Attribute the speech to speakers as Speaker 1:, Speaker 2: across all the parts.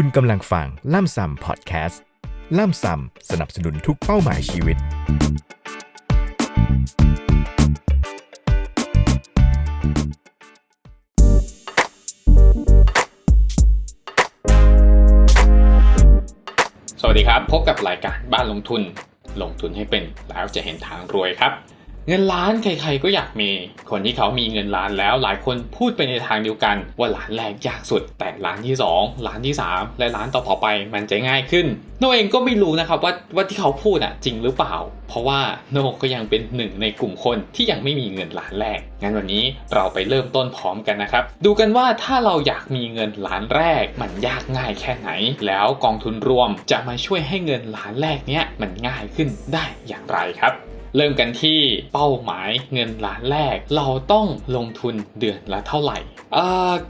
Speaker 1: คุณกำลังฟังล่ำซำพอดแคสต์ ล่ำซำสนับสนุนทุกเป้าหมายชีวิต
Speaker 2: สวัสดีครับ พบกับรายการบ้านลงทุน ลงทุนให้เป็นแล้วจะเห็นทางรวยครับ เงินล้านใครๆก็อยากมี คนที่เขามีเงินล้านแล้วหลายคนพูดไปในทางเดียวกัน ว่าล้านแรกยากสุด แต่ล้านที่ 2 ล้านที่ 3 และล้านต่อๆไปมันจะง่ายขึ้นโนเองก็ไม่รู้นะครับว่าว่าที่เขาพูดอะจริงหรือเปล่า เพราะว่าโนก็ยังเป็นหนึ่งในกลุ่มคนที่ยังไม่มีเงินล้านแรก งั้นวันนี้เราไปเริ่มต้นพร้อมกันนะครับ ดูกันว่าถ้าเราอยากมีเงินล้านแรก มันยากง่ายแค่ไหน แล้วกองทุนรวมจะมาช่วยให้เงินล้านแรกเนี้ยมันง่ายขึ้นได้อย่างไรครับ เริ่มกันที่เป้าหมายเงินล้านแรก เราต้องลงทุนเดือนละเท่าไหร่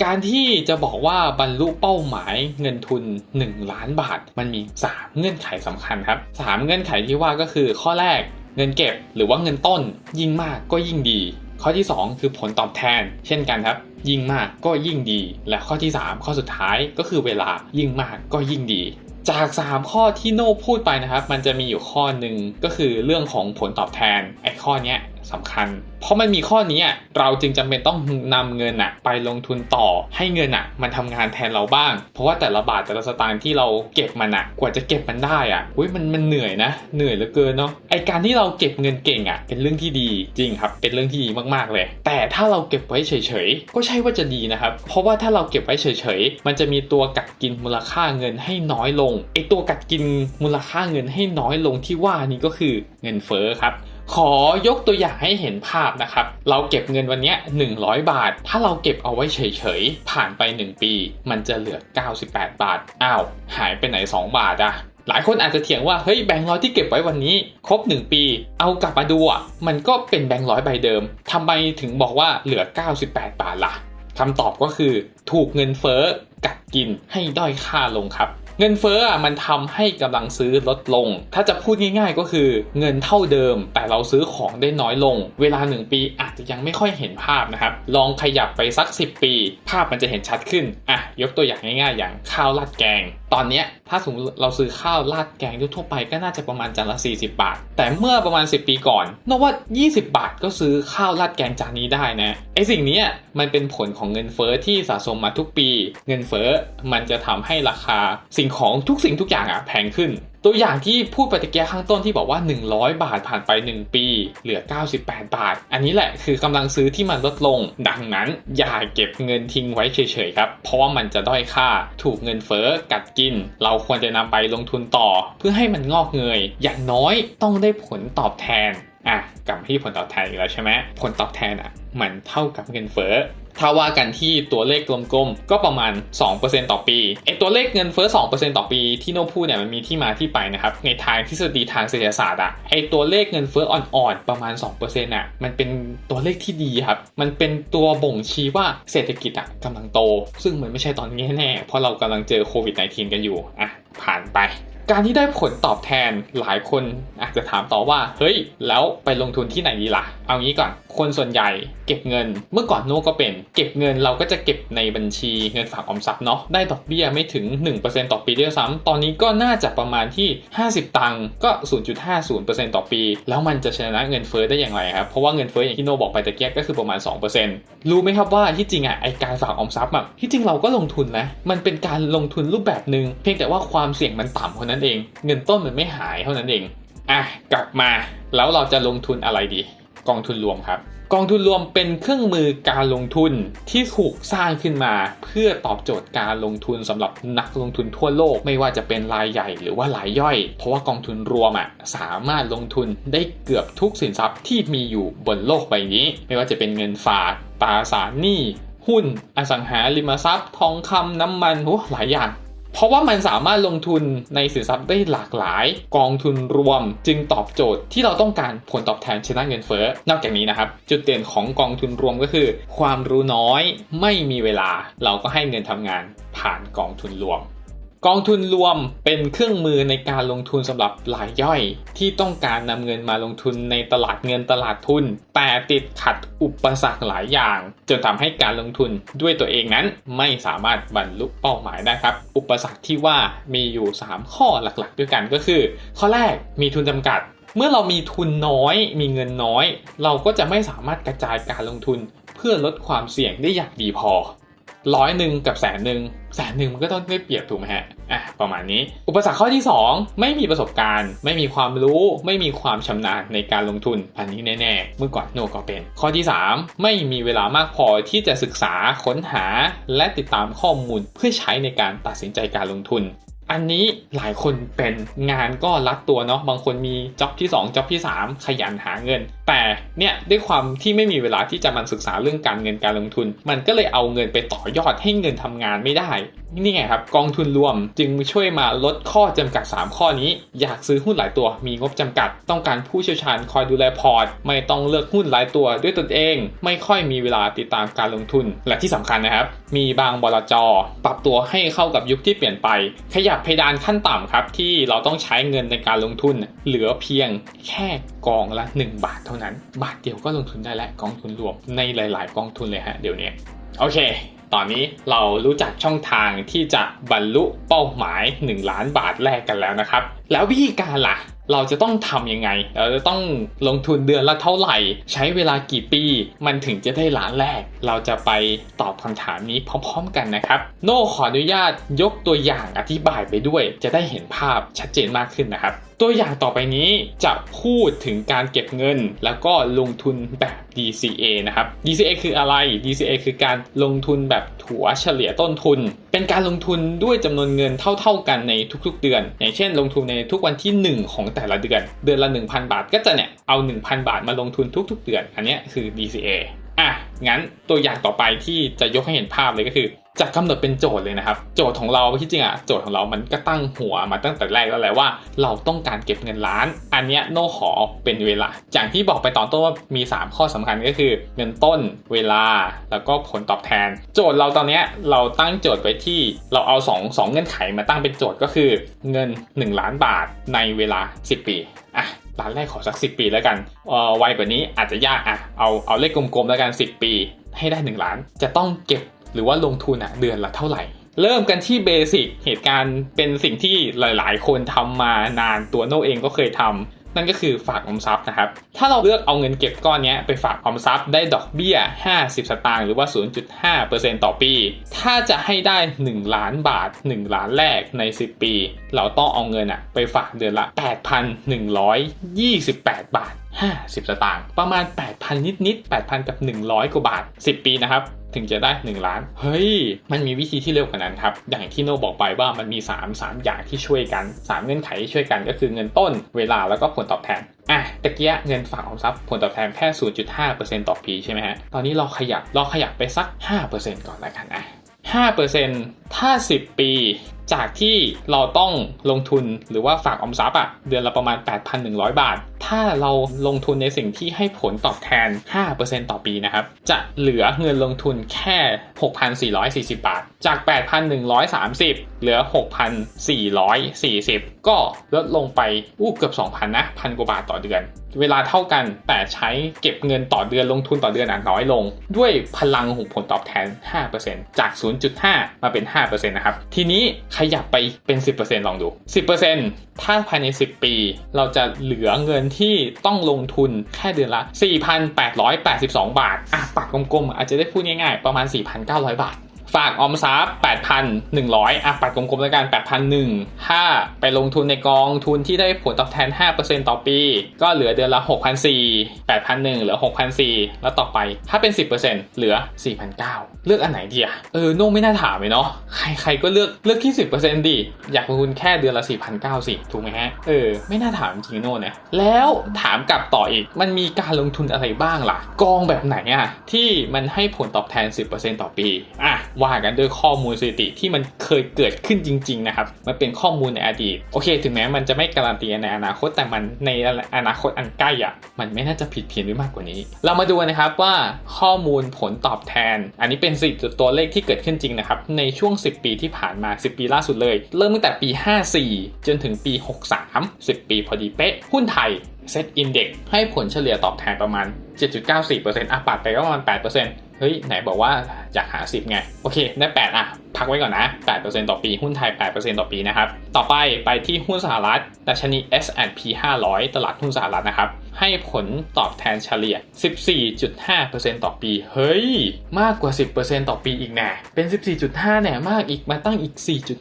Speaker 2: การที่จะบอกว่าบรรลุเป้าหมายเงินทุน 1 ล้านบาท มันมี 3 เงื่อนไขสำคัญครับ 3 เงื่อนไขที่ว่าก็คือข้อแรกเงินเก็บหรือว่าเงินต้น ยิ่งมากก็ยิ่งดี ข้อที่ 2 คือผลตอบแทน เช่นกันครับ ยิ่งมากก็ยิ่งดี และข้อที่ 3 ข้อสุดท้ายก็คือเวลายิ่งมากก็ยิ่งดี จาก 3 ข้อที่โน่พูดไปนะครับ มันจะมีอยู่ข้อหนึ่งก็คือเรื่องของผลตอบแทนไอ้ข้อเนี้ย สำคัญ เพราะมันมีข้อนี้เราจึงจำเป็นต้องนำเงินอะไปลงทุนต่อให้เงินอะมันทำงานแทนเราบ้าง เพราะว่าแต่ละบาทแต่ละสตางค์ที่เราเก็บมันอะกว่าจะเก็บมันได้อะอุ้ยมันมันเหนื่อยนะ เหนื่อยเหลือเกินเนาะไอการที่เราเก็บเงินเก่งอะเป็นเรื่องที่ดีจริงครับ เป็นเรื่องที่ดีมากๆเลย แต่ถ้าเราเก็บไว้เฉยๆก็ใช่ว่าจะดีนะครับ เพราะว่าถ้าเราเก็บไว้เฉยๆมันจะมีตัวกัดกินมูลค่าเงินให้น้อยลงไอตัวกัดกินมูลค่าเงินให้น้อยลงที่ว่านี้ก็คือเงินเฟ้อครับ ขอยกตัวอย่างให้เห็นภาพนะครับ เราเก็บเงินวันนี้ 100 บาท ถ้าเราเก็บเอาไว้เฉยๆ ผ่านไป 1 ปี มันจะเหลือ 98 บาท อ้าว หายไปไหน 2 บาทอะหลายคนอาจจะเถียงว่าเฮ้ยแบงค์ร้อยที่เก็บไว้วันนี้ ครบ 1 ปี เอากลับมาดูอะมันก็เป็นแบงค์ร้อยใบเดิมทำไมถึงบอกว่าเหลือ 98 บาทล่ะคำตอบก็คือถูกเงินเฟ้อกัดกินให้ด้อยค่าลงครับ เงินเฟ้ออะมันทำให้กำลังซื้อลดลง ถ้าจะพูดง่าย ๆ ก็คือเงินเท่าเดิม แต่เราซื้อของได้น้อยลง เวลา 1 ปีอาจจะยังไม่ค่อยเห็นภาพนะครับ ลองขยับไปสัก 10 ปี ภาพมันจะเห็นชัดขึ้นอะยกตัวอย่างง่าย ๆ อย่างข้าวราดแกงตอนนี้ถ้าสมมติเราซื้อข้าวราดแกงทั่วไปก็น่าจะประมาณจานละ 40 บาท แต่เมื่อประมาณ 10 ปีก่อนนกว่า 20 บาทก็ซื้อข้าวราดแกงจานนี้ได้นะไอสิ่งนี้มันเป็นผลของเงินเฟ้อที่สะสมมาทุกปี เงินเฟ้อมันจะทำให้ราคาสิ่งของทุกสิ่งทุกอย่างอะแพงขึ้น ตัวอย่างที่พูดไปตะเกียข้างต้นที่บอกว่า 100 บาทผ่านไป 1 ปี เหลือ 98 บาท อันนี้แหละคือกำลังซื้อที่มันลดลง ดังนั้นอย่าเก็บเงินทิ้งไว้เฉยๆครับ เพราะว่ามันจะด้อยค่าถูกเงินเฟ้อกัดกิน เราควรจะนำไปลงทุนต่อ เพื่อให้มันงอกเงย อย่างน้อยต้องได้ผลตอบแทนอะกลับที่ผลตอบแทนอีกแล้วใช่ไหมผลตอบแทนอะ มันเท่ากับเงินเฟ้อ ถ้าว่ากันที่ตัวเลขกลมๆ ก็ประมาณ 2%ต่อปีไอตัวเลขเงินเฟ้อ 2%ต่อปีที่โนพูดเนี่ยมันมีที่มาที่ไปนะครับ ในทางทฤษฎีทางเศรษฐศาสตร์อะไอตัวเลขเงินเฟ้ออ่อนๆ ประมาณ 2%อะมันเป็นตัวเลขที่ดีครับ มันเป็นตัวบ่งชี้ว่าเศรษฐกิจอะกำลังโต ซึ่งมันไม่ใช่ตอนนี้แน่เพราะเรากำลังเจอโควิด -19 กันอยู่อะผ่านไปการที่ได้ผลตอบแทนหลายคนอาจจะถามต่อว่า เฮ้ย แล้วไปลงทุนที่ไหนดีล่ะ เอางี้ก่อน คนส่วนใหญ่เก็บเงิน เมื่อก่อนโน่ก็เป็น เก็บเงินเราก็จะเก็บในบัญชีเงินฝากออมทรัพย์เนาะ ได้ดอกเบี้ยไม่ถึง 1%ต่อปีด้วยซ้ำตอนนี้ก็น่าจะประมาณที่ 50 ตังค์ก็ 0.50%ต่อปี แล้วมันจะชนะเงินเฟ้อได้อย่างไรครับ เพราะว่าเงินเฟ้ออย่างที่โนบอกไปตะเกียกก็คือประมาณ 2%รู้ไหมครับว่าที่จริงอะไอการฝากออมทรัพย์อะที่จริงเราก็ลงทุนนะ มันเป็นการลงทุนรูปแบบหนึ่งเพียงแต่ว่าความเสี่ยงมันต่ำเท่านั้นเอง เงินต้นมันไม่หายเท่านั้นเองอะกลับมาแล้วเราจะลงทุนอะไรดี กองทุนรวมครับ กองทุนรวมเป็นเครื่องมือการลงทุนที่ถูกสร้างขึ้นมา เพื่อตอบโจทย์การลงทุนสำหรับนักลงทุนทั่วโลก ไม่ว่าจะเป็นรายใหญ่หรือว่ารายย่อย เพราะว่ากองทุนรวมอะสามารถลงทุนได้เกือบทุกสินทรัพย์ที่มีอยู่บนโลกใบนี้ ไม่ว่าจะเป็นเงินฝากตราสารหนี้หุ้น อสังหาริมทรัพย์ ทองคำน้ำมันโหหลายอย่าง เพราะว่ามันสามารถลงทุนในสินทรัพย์ได้หลากหลาย กองทุนรวมจึงตอบโจทย์ที่เราต้องการผลตอบแทนชนะเงินเฟ้อนอกจากนี้นะครับ จุดเด่นของกองทุนรวมก็คือ ความรู้น้อยไม่มีเวลา เราก็ให้เงินทำงานผ่านกองทุนรวม กองทุนรวมเป็นเครื่องมือในการลงทุนสำหรับรายย่อย ที่ต้องการนำเงินมาลงทุนในตลาดเงินตลาดทุน แต่ติดขัดอุปสรรคหลายอย่าง จนทำให้การลงทุนด้วยตัวเองนั้นไม่สามารถบรรลุเป้าหมายได้ครับ อุปสรรคที่ว่ามีอยู่ 3 ข้อหลักๆ ด้วยกันก็คือ ข้อแรกมีทุนจำกัด เมื่อเรามีทุนน้อย มีเงินน้อย เราก็จะไม่สามารถกระจายการลงทุน เพื่อลดความเสี่ยงได้อย่างดีพอ ร้อยหนึ่งกับแสนหนึ่งแสนหนึ่งมันก็ต้องได้เปรียบถูกไหมฮะอะประมาณนี้ อุปสรรคข้อที่ 2 ไม่มีประสบการณ์ ไม่มีความรู้ ไม่มีความชำนาญในการลงทุนอันนี้แน่ๆเมื่อก่อนโนก็เป็น ข้อที่ 3 ไม่มีเวลามากพอที่จะศึกษาค้นหา และติดตามข้อมูลเพื่อใช้ในการตัดสินใจการลงทุน อันนี้หลายคนเป็นงานก็รัดตัวเนาะบางคนมีจ็อบที่2จ็อบที่ 3 ขยันหาเงิน แต่เนี่ยด้วยความที่ไม่มีเวลาที่จะมันศึกษาเรื่องการเงินการลงทุน มันก็เลยเอาเงินไปต่อยอดให้เงินทำงานไม่ได้ นี่ไงครับกองทุนรวมจึงช่วยมาลดข้อจำกัด 3 ข้อนี้ อยากซื้อหุ้นหลายตัวมีงบจำกัด ต้องการผู้เชี่ยวชาญคอยดูแลพอร์ต ไม่ต้องเลือกหุ้นหลายตัวด้วยตนเอง ไม่ค่อยมีเวลาติดตามการลงทุน และที่สำคัญนะครับ มีบางบลจปรับตัวให้เข้ากับยุคที่เปลี่ยนไปขยับเพดานขั้นต่ำครับที่เราต้องใช้เงินในการลงทุนเหลือเพียงแค่กองละ 1 บาทเท่านั้น บาทเดียวก็ลงทุนได้แล้วกองทุนรวมในหลาย ๆ กองทุนเลยฮะเดี๋ยวนี้โอเค ตอนนี้เรารู้จักช่องทางที่จะบรรลุเป้าหมาย 1 ล้านบาทแรกกันแล้วนะครับ แล้ววิธีการล่ะ เราจะต้องทำยังไง เราจะต้องลงทุนเดือนละเท่าไหร่ ใช้เวลากี่ปี มันถึงจะได้ล้านแรก เราจะไปตอบคำถามนี้พร้อมๆกันนะครับ โน่ขออนุญาตยกตัวอย่างอธิบายไปด้วย จะได้เห็นภาพชัดเจนมากขึ้นนะครับ ตัวอย่างต่อไปนี้จะพูดถึงการเก็บเงิน แล้วก็ลงทุนแบบ DCA นะครับ DCA คืออะไร DCA คือการลงทุนแบบถัวเฉลี่ยต้นทุน เป็นการลงทุนด้วยจำนวนเงินเท่า ๆกันในทุกๆเดือน อย่างเช่น ลงทุนในทุกวันที่ 1 ของแต่ละเดือน เดือนละ 1,000 บาท ก็จะเนี่ยเอา 1,000 บาทมาลงทุนทุก ๆ เดือน อันนี้คือ DCA อะ งั้นตัวอย่างต่อไปที่จะยกให้เห็นภาพเลยก็คือ จะกำหนดเป็นโจทย์เลยนะครับ โจทย์ของเราที่จริงอะโจทย์ของเรามันก็ตั้งหัวมาตั้งแต่แรกแล้วแหละว่า เราต้องการเก็บเงินล้าน อันเนี้ยโน่ขอเป็นเวลา อย่างที่บอกไปตอนต้นว่ามี 3 ข้อสำคัญก็คือ เงินต้นเวลาแล้วก็ผลตอบแทน โจทย์เราตอนเนี้ยเราตั้งโจทย์ไว้ที่เราเอา2 2เงื่อนไขมาตั้งเป็นโจทย์ก็คือเงิน 1 ล้านบาทในเวลา 10 ปีอะล้านแรกขอสัก 10 ปีแล้วกันเอ่อไวกว่านี้อาจจะยากอะเอาเอาเลขกลมๆแล้วกัน 10 ปีให้ได้ 1 ล้าน จะต้องเก็บ หรือว่าลงทุนอะเดือนละเท่าไหร่ เริ่มกันที่เบสิกเหตุการณ์เป็นสิ่งที่หลาย ๆ คนทำมานานตัวโน่เองก็เคยทำนั่นก็คือฝากออมทรัพย์นะครับ ถ้าเราเลือกเอาเงินเก็บก้อนนี้ไปฝากออมทรัพย์ได้ดอกเบี้ย 50 สตางค์หรือว่า 0.5%ต่อปี ถ้าจะให้ได้ 1 ล้านบาท 1 ล้านแรกใน 10 ปี เราต้องเอาเงินอะไปฝากเดือนละ 8,128 บาท 50 สตางค์ประมาณ 8,000 นิดๆ8,000 กับ 100 กว่าบาท 10 ปีนะครับ ถึงจะได้ 1 ล้าน เฮ้ย มันมีวิธีที่เร็วกว่านั้นครับ อย่างที่โนบอกไปว่ามันมี 3 3 อย่างที่ช่วยกัน 3 เงื่อนไขที่ช่วยกันก็คือเงินต้น เวลาแล้วก็ผลตอบแทนอะตะเกียเงินฝากออมทรัพย์ผลตอบแทนแค่ 0.5%ต่อปีใช่ไหมฮะ ตอนนี้เราขยับเราขยับไปสัก 5%ก่อนแล้วกันอะ5%ถ้า 10 ปี จากที่เราต้องลงทุนหรือว่าฝากออมทรัพย์อะเดือนละประมาณ 8,100 บาท ถ้าเราลงทุนในสิ่งที่ให้ผลตอบแทน 5%ต่อปีนะครับ จะเหลือเงินลงทุนแค่ 6,440 บาท จาก 8,130 เหลือ 6,440 ก็ลดลงไปอู้เกือบ 2,000 นะพันกว่าบาทต่อเดือน เวลาเท่ากันแต่ใช้เก็บเงินต่อเดือนลงทุนต่อเดือนอะน้อยลง ด้วยพลังของผลตอบแทน 5%จาก 0.5 มาเป็น 5%นะครับ ทีนี้ขยับไปเป็น 10%ลองดู 10%ถ้าภายใน 10 ปี เราจะเหลือเงินที่ต้องลงทุนแค่เดือนละ 4,882 บาท อะปักกลมๆ อาจจะได้พูดง่ายๆ ประมาณ 4,900 บาท ฝากออมทรัพย์8,100อะปัดกลมๆแล้วกัน8,001ถ้าไปลงทุนในกองทุนที่ได้ผลตอบแทน 5%ต่อปี ก็เหลือเดือนละ 6,400 8,001 เหลือ 6,400 แล้วต่อไป ถ้าเป็น 10%เหลือ 4,900 เลือกอันไหนดีอะเออโน่ไม่น่าถามเลยเนาะ ใครๆก็เลือกเลือกที่ 10%ดิ อยากลงทุนแค่เดือนละ 4,900 สิ ถูกไหมฮะ เออ ไม่น่าถามจริงๆโน่เนี่ยแล้วถามกลับต่ออีก มันมีการลงทุนอะไรบ้างล่ะ กองแบบไหนอะที่มันให้ผลตอบแทน 10%ต่อปี อะว่ากันด้วยข้อมูลสถิติที่มันเคยเกิดขึ้นจริง ๆ นะครับ มันเป็นข้อมูลในอดีต โอเค ถึงแม้มันจะไม่การันตีในอนาคตแต่มันในอนาคตอันใกล้อะมันไม่น่าจะผิดเพี้ยนไปมากกว่านี้ เรามาดูนะครับว่าข้อมูลผลตอบแทน อันนี้เป็นสิตัวเลขที่เกิดขึ้นจริงนะครับในช่วง 10 ปีที่ผ่านมา 10 ปีล่าสุดเลย เริ่มตั้งแต่ปี 54 จนถึงปี 63 10 ปีพอดีเป๊ะหุ้นไทย เซตอินเด็กให้ผลเฉลี่ยตอบแทนประมาณ 7.94%อะปัดไปก็ประมาณ 8%เฮ้ย ไหนบอกว่าอยากหา 10 ไง โอเค ได้ 8 อะ พักไว้ก่อนนะ 8%ต่อปี หุ้นไทย 8%ต่อปีนะครับ ต่อไปไปที่หุ้นสหรัฐดัชนี S&P 500 ตลาดหุ้นสหรัฐนะครับ ให้ผลตอบแทนเฉลี่ย 14.5%ต่อปี เฮ้ย มากกว่า 10%ต่อปีอีกแน่เป็น 14.5 แน่มากอีกมาตั้งอีก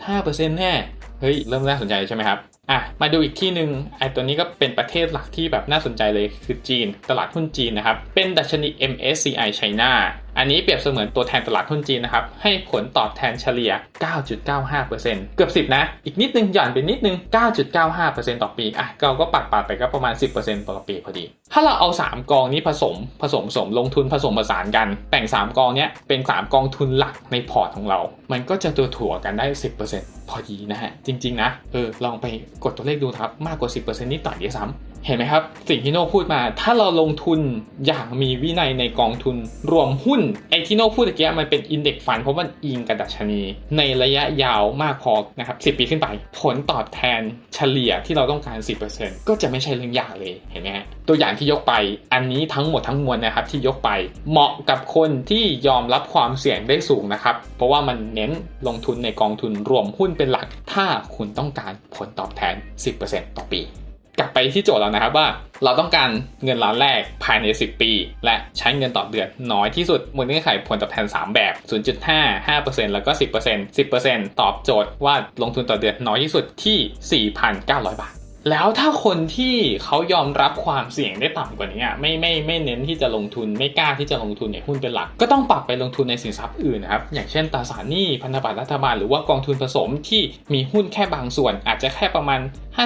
Speaker 2: 4.5%แน่เฮ้ย เริ่มน่าสนใจใช่ไหมครับ อะมาดูอีกที่หนึ่งไอ้ตัวนี้ก็เป็นประเทศหลักที่แบบน่าสนใจเลยคือจีน ตลาดหุ้นจีนนะครับ เป็นดัชนี MSCI China อันนี้เปรียบเสมือนตัวแทนตลาดหุ้นจีนนะครับ ให้ผลตอบแทนเฉลี่ย 9.95%เกือบ 10 นะ อีกนิดนึงหย่อนไปนิดนึง 9.95%ต่อปี อะเราก็ปัดปาดไปก็ประมาณ 10%ต่อปีพอดี ถ้าเราเอา 3 กองนี้ผสมผสมผสมลงทุนผสมผสานกัน แต่ง 3 กองเนี้ยเป็น 3 กองทุนหลักในพอร์ตของเรา มันก็จะตัวถั่วกันได้ 10%พอดีนะฮะ จริง ๆ นะ เออ ลองไปกดตัวเลขดูครับ มากกว่า 10%นิดหน่อยเดียวซ้ำ เห็นไหมครับ สิ่งที่โน่พูดมา ถ้าเราลงทุนอย่างมีวินัยในกองทุน รวมหุ้นไอ้ที่โน่พูดตะกี้มันเป็นอินเด็กซ์ฟันเพราะมันอิงกับดัชนี ในระยะยาวมากพอนะครับ10ปีขึ้นไป ผลตอบแทนเฉลี่ยที่เราต้องการ 10%ก็จะไม่ใช่เรื่องยากเลยเห็นไหมฮะตัวอย่างที่ยกไปอันนี้ทั้งหมดทั้งมวลนะครับที่ยกไปเหมาะกับคนที่ยอมรับความเสี่ยงได้สูงนะครับเพราะว่ามันเน้นลงทุนในกองทุนรวมหุ้นเป็นหลัก ถ้าคุณต้องการผลตอบแทน 10%ต่อปี กลับไปที่โจทย์เรานะครับว่า เราต้องการเงินล้านแรกภายใน 10 ปี และใช้เงินต่อเดือนน้อยที่สุดมูลเงื่อนไขผลตอบแทน 3 แบบ 0.5 5%แล้วก็ 10% 10%ตอบโจทย์ว่าลงทุนต่อเดือนน้อยที่สุดที่ 4,900 บาท แล้วถ้าคนที่เขายอมรับความเสี่ยงได้ต่ำกว่านี้ไม่ไม่ไม่เน้นที่จะลงทุนไม่กล้าที่จะลงทุนในหุ้นเป็นหลัก ก็ต้องปรับไปลงทุนในสินทรัพย์อื่นนะครับอย่างเช่นตราสารหนี้พันธบัตรรัฐบาลหรือว่ากองทุนผสมที่มีหุ้นแค่บางส่วน อาจจะแค่ประมาณ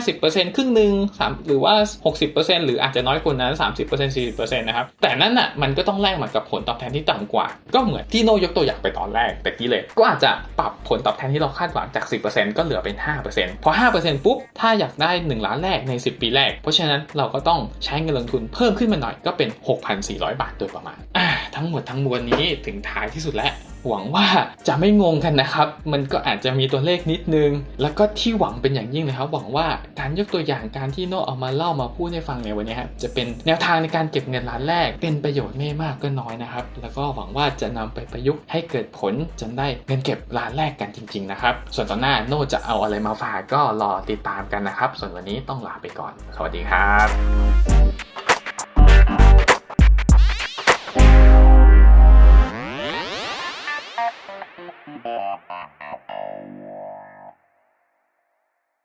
Speaker 2: 50%ครึ่งหนึ่งสามหรือว่า 60%หรืออาจจะน้อยกว่านั้น 30% 40%นะครับแต่นั่นอะมันก็ต้องแลกมากับผลตอบแทนที่ต่ำกว่า ก็เหมือนที่โนยกตัวอย่างไปตอนแรกแต่กี้เลย ก็อาจจะปรับผลตอบแทนที่เราคาดหวังจาก 10%ก็เหลือเป็น 5%พอ 5%ปุ๊บถ้าอยากได้1ล้านแรกใน 10 ปีแรก เพราะฉะนั้นเราก็ต้องใช้เงินลงทุนเพิ่มขึ้นมาหน่อยก็เป็น 6,400 บาทโดยประมาณอ่าทั้งหมดทั้งมวลนี้ถึงท้ายที่สุดแล้ว หวังว่าจะไม่งงกันนะครับ มันก็อาจจะมีตัวเลขนิดนึง แล้วก็ที่หวังเป็นอย่างยิ่งเลยครับ หวังว่าการยกตัวอย่างการที่โน่เอามาเล่ามาพูดให้ฟังในวันนี้ครับจะเป็นแนวทางในการเก็บเงินล้านแรก เป็นประโยชน์ไม่มากก็น้อยนะครับ แล้วก็หวังว่าจะนำไปประยุกต์ให้เกิดผลจนได้เงินเก็บล้านแรกกันจริง ๆ นะครับ ส่วนตอนหน้าโน่จะเอาอะไรมาฝากก็รอติดตามกันนะครับ ส่วนวันนี้ต้องลาไปก่อน สวัสดีครับ